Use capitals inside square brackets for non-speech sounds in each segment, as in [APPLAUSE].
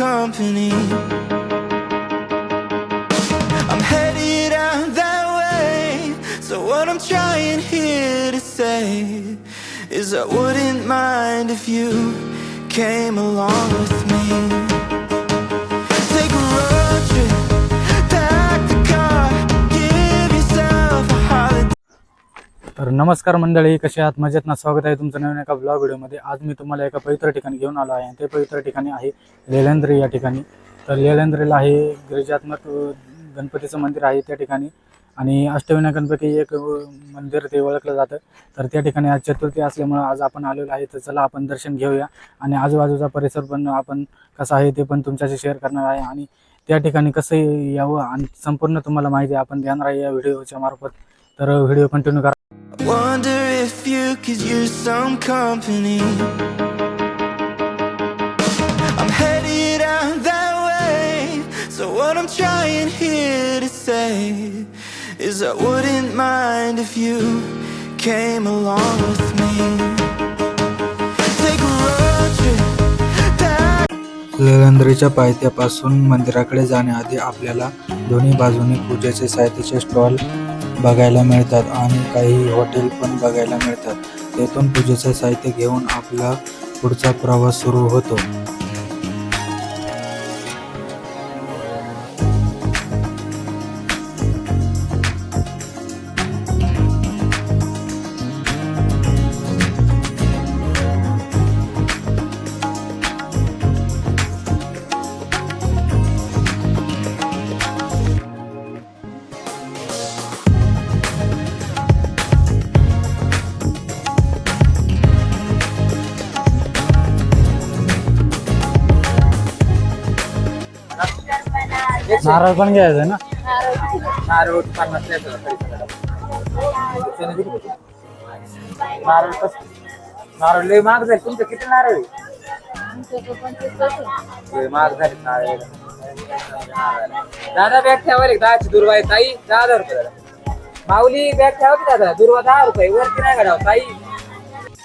company. I'm headed out that way. So, what I'm trying here to say is, I wouldn't mind if you came along with me. नमस्कार मंडळी कसे आहात? मजेत ना? स्वागत आहे तुमचं नवीन एका ब्लॉग व्हिडिओमध्ये आज मी तुम्हाला एका पवित्र ठिकाणी घेऊन आलो आहे. ते पवित्र ठिकाणी आहे लेलेंद्री या ठिकाणी. तर लेलेंद्रीला हे गिरिजात्मक गणपतीचं मंदिर आहे त्या ठिकाणी. आणि अष्टविनायकांपैकी एक मंदिर ते ओळखलं जातं. तर त्या ठिकाणी आज चतुर्थी असल्यामुळं आज आपण आलेलो आहे. तर चला आपण दर्शन घेऊया. आणि आजूबाजूचा परिसर पण आपण कसा आहे ते पण तुमच्याशी शेअर करणार आहे. आणि त्या ठिकाणी कसं यावं आणि संपूर्ण तुम्हाला माहिती आपण ध्यान आहे या व्हिडिओच्या मार्फत. तर व्हिडिओ कंटिन्यू करा. Wonder if you could use some company. I'm headed out that way. So, what I'm trying here to say is, I wouldn't mind if you came along with me. Take a road trip, back. पायथ्यापासून मंदिराकडे जाण्याआधी आपल्याला दोन्ही बाजूनी पूजेचे साहित्याचे stall बघायला मिळतात आणि काही हॉटेल पण बघायला मिळतात. तेथून पूजेचं साहित्य घेऊन आपला पुढचा प्रवास सुरू होतो. नारळ पण घ्यायचं ना? नारळ पन्नास नारळ कसं? नारळ लय महाग झाले. तुमचं किती नारळ आहे? लय महाग झाले नारळ. दादा बॅग ठेवा रे दहाची दुर्वा आहे. ताई दहा हजार रुपये दादा. माऊली बॅग ठेवा की दादा? दुर्वा दहा रुपये. वरती नाही काढावं ताई?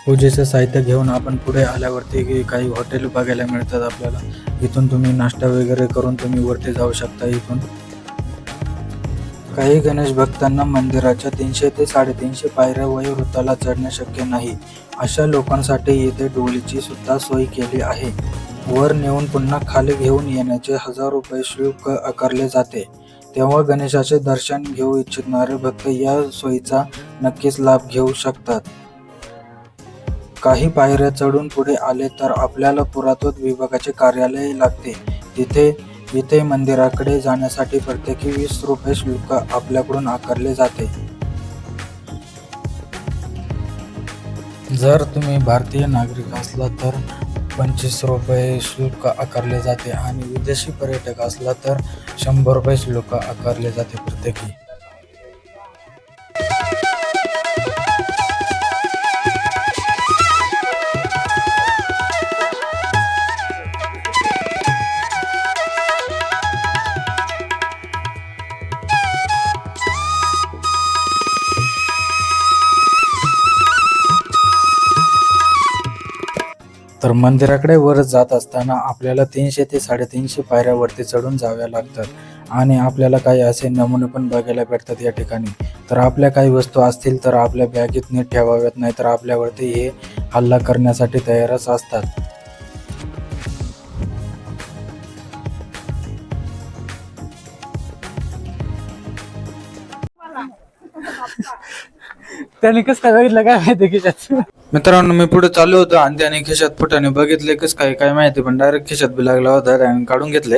पूजेचं साहित्य घेऊन आपण पुढे आल्यावरती काही हॉटेल बघायला मिळतात आपल्याला. इथून तुम्ही नाश्ता वगैरे करून तुम्ही वरती जाऊ शकता इथून. काही गणेश भक्तांना मंदिराच्या तीनशे ते साडेतीनशे पायऱ्या वयोवृत्ताला चढणे शक्य नाही. अशा लोकांसाठी येथे डोलीची सुद्धा सोय केली आहे. वर नेऊन पुन्हा खाली घेऊन येण्याचे हजार रुपये शुल्क आकारले जाते. तेव्हा गणेशाचे दर्शन घेऊ इच्छिणारे भक्त या सोयीचा नक्कीच लाभ घेऊ शकतात. काही पायऱ्या चढून पुढे आले तर आपल्याला पुरातत्व विभागाचे कार्यालय लागते. तिथे इथे मंदिराकडे जाण्यासाठी प्रत्येकी वीस रुपये शुल्क आपल्याकडून आकारले जाते. जर तुम्ही भारतीय नागरिक असला तर पंचवीस रुपये शुल्क आकारले जाते आणि विदेशी पर्यटक असला तर शंभर रुपये शुल्क आकारले जाते प्रत्येकी. तर मंदिराकडे वर जात असताना आपल्याला तीनशे ते साडेतीनशे पायऱ्यावरती चढून जाव्या लागतात आणि आपल्याला काही असे नमुने पण बघायला भेटतात या ठिकाणी. तर आपल्या काही वस्तू असतील तर आपल्या बॅगेत नीट ठेवाव्यात नाही तर आपल्यावरती हे हल्ला करण्यासाठी तयारच असतात. त्याने कसं काय बघितलं काय माहिती खिशात? मित्रांनो मी पुढे चालू होतो आणि त्याने खिशात फुटाने बघितले कस काय काय माहिती पण डायरेक्ट खिशात बी लागला होता आणि काढून घेतले.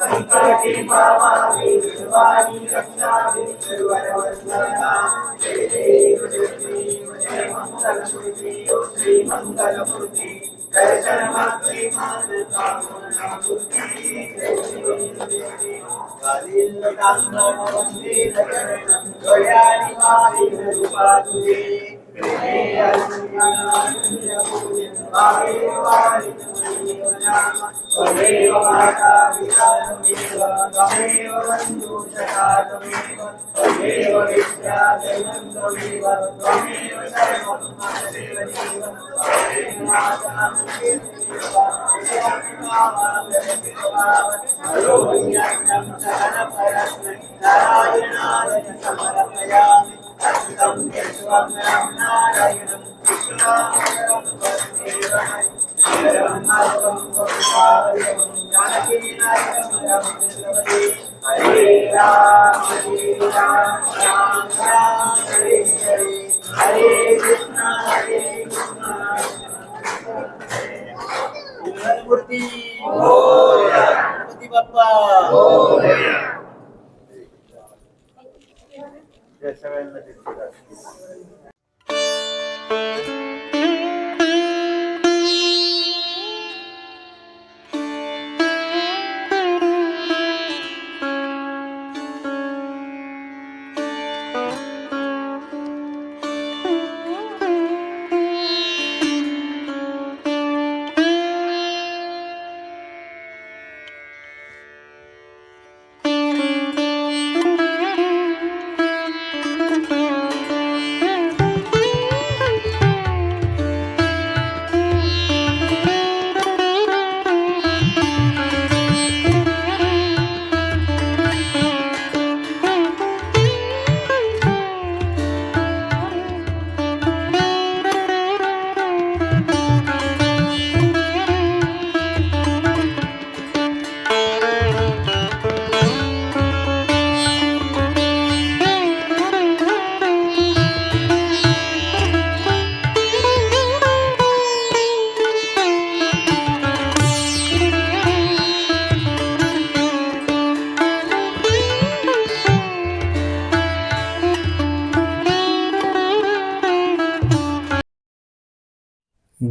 கண்பட்டி பாவாதி வாடி ரத்னாதி திருவரவர்த்தனா ஜெய தேவ ஜெயதி ஜெய மங்களமூர்த்தி ஸ்ரீ மங்களமூர்த்தி त्वमेव माता पिता त्वमेव त्वमेव बन्धुषका त्वमेव त्वमेव विद्या जयं त्वमेव त्वमेव सर्वं मदेव जीव त्वमेव माता नारायणाय समर्पयामि मूर्ती. गणपती बाप्पा. हो, हो, हो. सगळ्यांना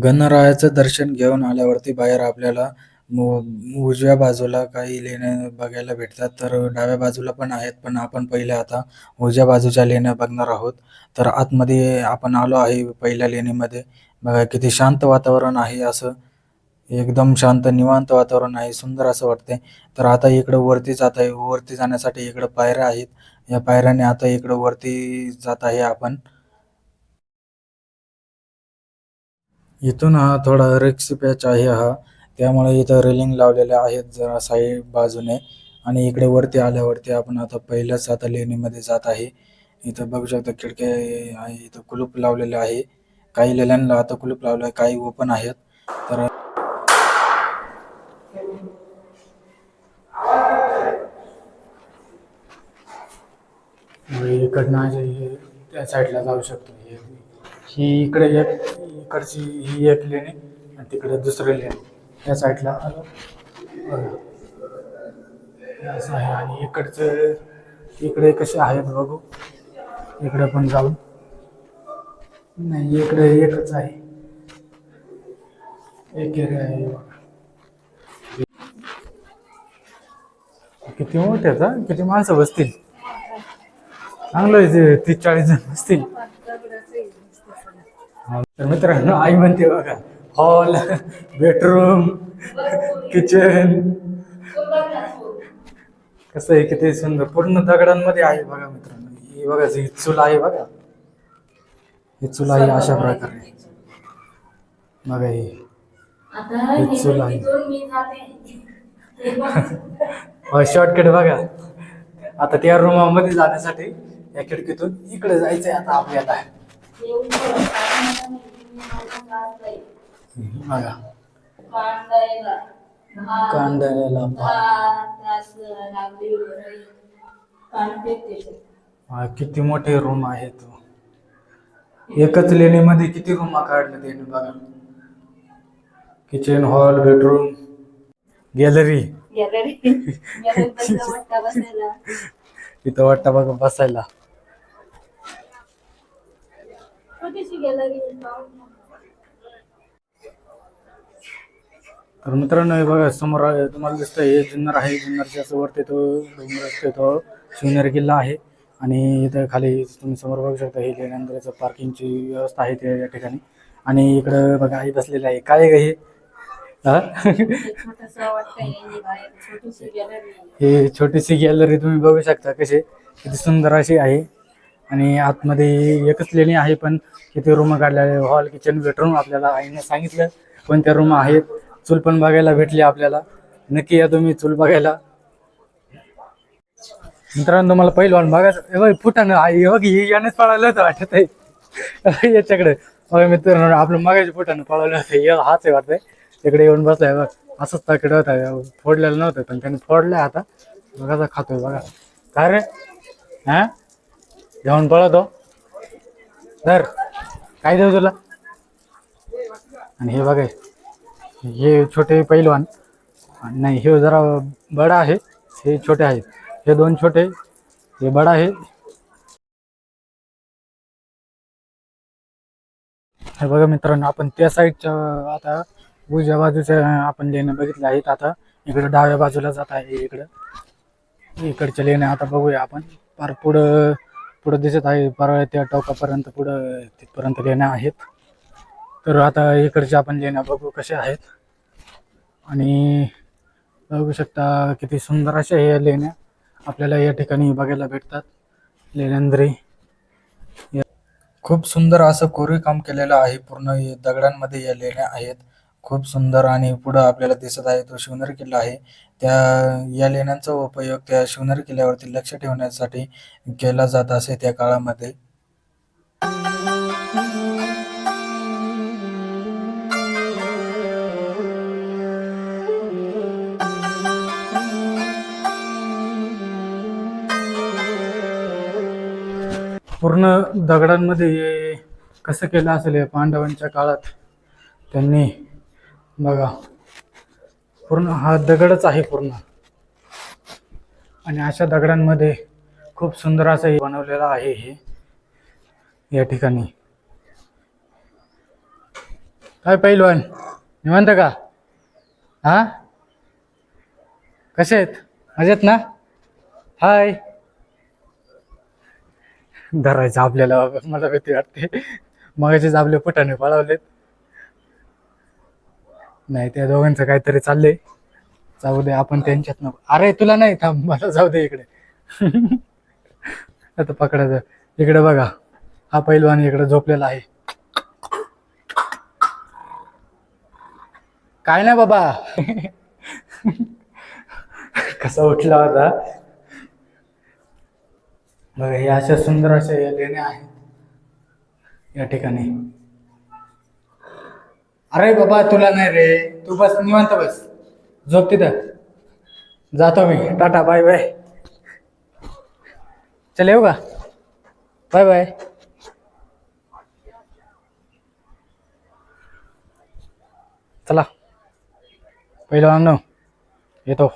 गणरायाचं दर्शन घेऊन आल्यावरती बाहेर आपल्याला उजव्या बाजूला काही लेण्या बघायला भेटतात. तर डाव्या बाजूला पण आहेत पण आपण पहिल्या आता उजव्या बाजूच्या लेण्या बघणार आहोत. तर आतमध्ये आपण आलो आहे पहिल्या लेणीमध्ये. बघा किती शांत वातावरण आहे असं. एकदम शांत निवांत वातावरण आहे सुंदर असं वाटतंय. तर आता इकडं वरती जात आहे. वरती जाण्यासाठी इकडं पायऱ्या आहेत. या पायऱ्याने आता इकडं वरती जात आहे आपण. इथून हा थोडा रिक्स पॅच आहे हा. त्यामुळे इथं रेलिंग लावलेल्या आहेत जरा साईड बाजूने. आणि इकडे वरती आल्यावरती आपण आता पहिल्याच आता लेणीमध्ये जात आहे. इथं बघू शकता खिडक्या आहे इथं कुलूप लावलेले आहे. काही लेण्यांना आता कुलूप लावलं आहे काही ओपन आहेत. तर इकडनं जे हे त्या साईडला जाऊ शकतो. हे- ही इकडे एक इकडची ही एक लेणी आणि तिकडे दुसरी लेणी या साईडला आलो. बघा. हे असं आहे. आणि इकडचं इकडे कसे आहेत बघू. इकडे पण जाऊ नाही इकडे एकच आहे. एक एरिया आहे बघा. किती मोठे आहेत किती माणसं बसतील? चांगलं आहे ते तीस चाळीस जण बसतील. तर मित्रांनो आई म्हणते बघा हॉल बेडरूम किचन कसं आहे किती सुंदर पूर्ण दगडांमध्ये आहे बघा मित्रांनो. ही बघा ही चूल आहे बघा. ही चूल आहे अशा प्रकारे. बघा ही. हे चूल आहे. शॉर्टकट बघा. आता त्या रूमामध्ये जाण्यासाठी या खिडकीतून इकडे जायचंय आता आपल्याला. बघा कांदायला हा, किती मोठे रूम आहे तो एकच लेणीमध्ये किती रूम काढले त्याने बघा किचन हॉल बेडरूम गॅलरी बसला वाटता बसायला छोटीशी गॅलरी तर मित्रांनो हे बघा समोर आहे, तुम्हाला दिसतंय हे जुन्नर आहे. जुन्नरच्या वरती तो डोंगर असतो तो शिवनेरी किल्ला आहे. आणि इथं खाली तुम्ही समोर बघू शकता हे लेण्यानंतरचं पार्किंगची व्यवस्था आहे त्या या ठिकाणी. आणि इकडं बघा आई बसलेलं आहे. काय आहे हे? हा? छोटस वाटतंय बाहेर छोटीशी गॅलरी हे छोटीशी गॅलरी तुम्ही बघू शकता कशी किती सुंदर अशी आहे. आणि आतमध्ये एकच लेणी आहे पण किती रूम काढलेले हॉल किचन बेडरूम आपल्याला आईने सांगितलं. कोणत्या रूम आहेत. चूल पण बघायला भेटली आपल्याला. नक्की या तुम्ही चूल बघायला. मित्रांनो तुम्हाला पहिलवान बघायचं हे फुटानं आई हो यानेच पळालं होतं वाटत आहे [LAUGHS] याच्याकडे. हो बघा मित्रांनो आपलं मगाच्या फुटानं पळवलं होतं. हाच आहे वाटतंय. तिकडे येऊन बसलाय बघ. असंच ताकड होता. फोडलेलं नव्हतं पण त्याने फोडलंय आता. बघा खातोय बघा. काय रे हा? जेवण पळतो तर काय देऊ तुला? आणि हे बघा हे छोटे पैलवान. नाही हे जरा बडा आहे. हे छोटे आहेत. हे दोन छोटे हे बडा आहे. हे बघा मित्रांनो आपण त्या साईडच्या आता उजव्या बाजूच्या आपण लेण्या बघितल्या आहेत आता. इकडं डाव्या बाजूला जात आहे इकडं. इकडच्या लेण्या आता बघूया आपण. फार पुढं पुढं दिसत आहे फार त्या टोकापर्यंत पुढं तिथपर्यंत लेण्या आहेत. तर आता इकडच्या आपण लेण्या बघू कशा आहेत. आणि बघू शकता किती सुंदर अशा या लेण्या आपल्याला या ठिकाणी बघायला भेटतात. लेण्यांद्री. खूप सुंदर असं कोरीव काम केलेलं आहे पूर्ण दगडांमध्ये या लेण्या आहेत. खूप सुंदर आणि पुढं आपल्याला दिसत आहे तो शिवनेरी किल्ला आहे. त्या या लेण्यांचा उपयोग त्या शिवनेरी किल्ल्यावरती लक्ष ठेवण्यासाठी केला जात असे त्या काळामध्ये. पूर्ण दगडांमध्ये कसं केलं असेल पांडवांच्या काळात? त्यांनी बघा. पूर्ण हा दगडच आहे पूर्ण. आणि अशा दगडांमध्ये खूप सुंदर असं हे बनवलेलं आहे हे. या ठिकाणी. काय पहिलवान निवांत का? हा? कसे आहेत? मजेत ना? हाय. धरायचं आपल्याला मला भीती वाटते. मगाशीच आपले फुटाने पळवलेत. नाही त्या दोघांचं काहीतरी चाललंय. जाऊ दे आपण त्यांच्यात नको. अरे तुला नाही थांब मला जाऊ दे इकडे. आता पकडायचं इकडे बघा हा पैलवान इकडे झोपलेला आहे. काय नाही बाबा? कसा उठला होता? बघा हे अशा सुंदर अशा लेण्या आहेत. या ठिकाणी. अरे बाबा तुला नाही रे. तू बस निवांत बस. झोप तिथं. जातो मी. Tata bye bye. चल येऊ का? Bye bye. चला. पहिलवान येतो.